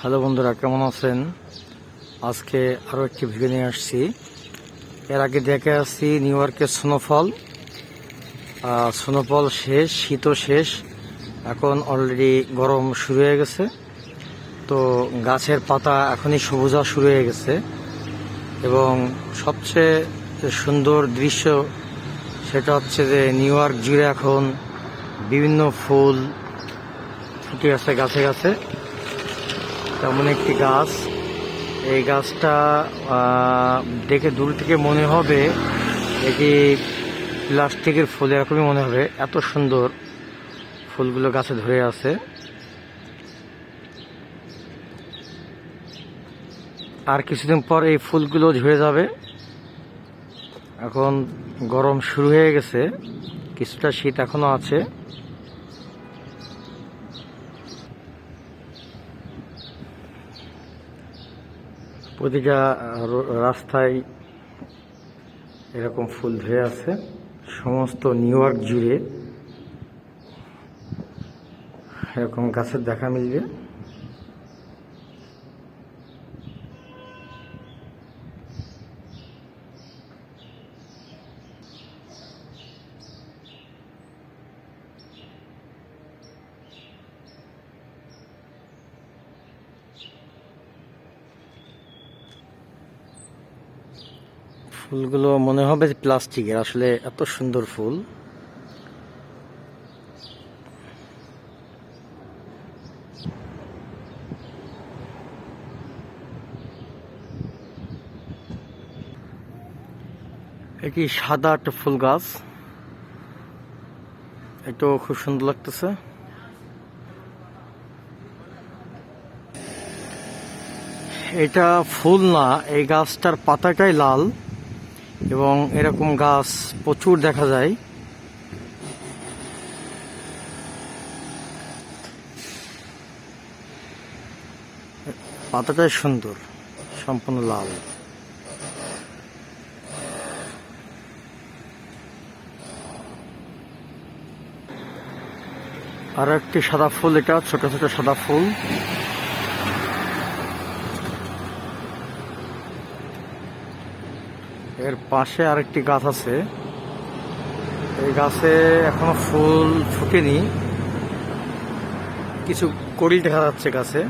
Hello বন্ধুরা, কেমন আছেন? আজকে আরও একটি ভিডিও নিয়ে আসছি। এর আগে দেখে আসছি নিউ ইয়র্কের স্নোফল স্নোফল শেষ শীতও শেষ। এখন অলরেডি গরম শুরু হয়ে গেছে। তো গাছের পাতা এখনই সবুজা শুরু হয়ে গেছে। এবং সবচেয়ে সুন্দর দৃশ্য সেটা হচ্ছে যে নিউ ইয়র্ক জুড়ে এখন বিভিন্ন ফুল ফুটে আছে গাছে গাছে। তেমন একটি গাছ। এই গাছটা দেখে দূর থেকে মনে হবে এটি প্লাস্টিকের ফুল, এরকমই মনে হবে। এত সুন্দর ফুলগুলো গাছে ধরে আছে। আর কিছুদিন পর এই ফুলগুলো ঝরে যাবে। এখন গরম শুরু হয়ে গেছে। কিছুটা শীত এখনও আছে। প্রতিটা রাস্তায় এরকম ফুল ধরে আছে। সমস্ত নিউ ইয়র্ক জুড়ে এরকম গাছের দেখা মিলবে। ফুলগুলো মনে হবে প্লাস্টিকের, আসলে এত সুন্দর ফুল। এটি সাদা একটা ফুল গাছ। এটাও খুব সুন্দর লাগতেছে। এটা ফুল না, এই গাছটার পাতাটাই লাল। এবং এরকম গাছ প্রচুর দেখা যায়। পাতাটাই সুন্দর, সম্পূর্ণ লাল। আর একটি সাদা ফুল এটা, ছোট ছোট সাদা ফুল। এর পাশে আরেকটি গাছ আছে। এই গাছে এখনও ফুল ফুটেনি। কিছু কড়ি দেখা যাচ্ছে গাছে।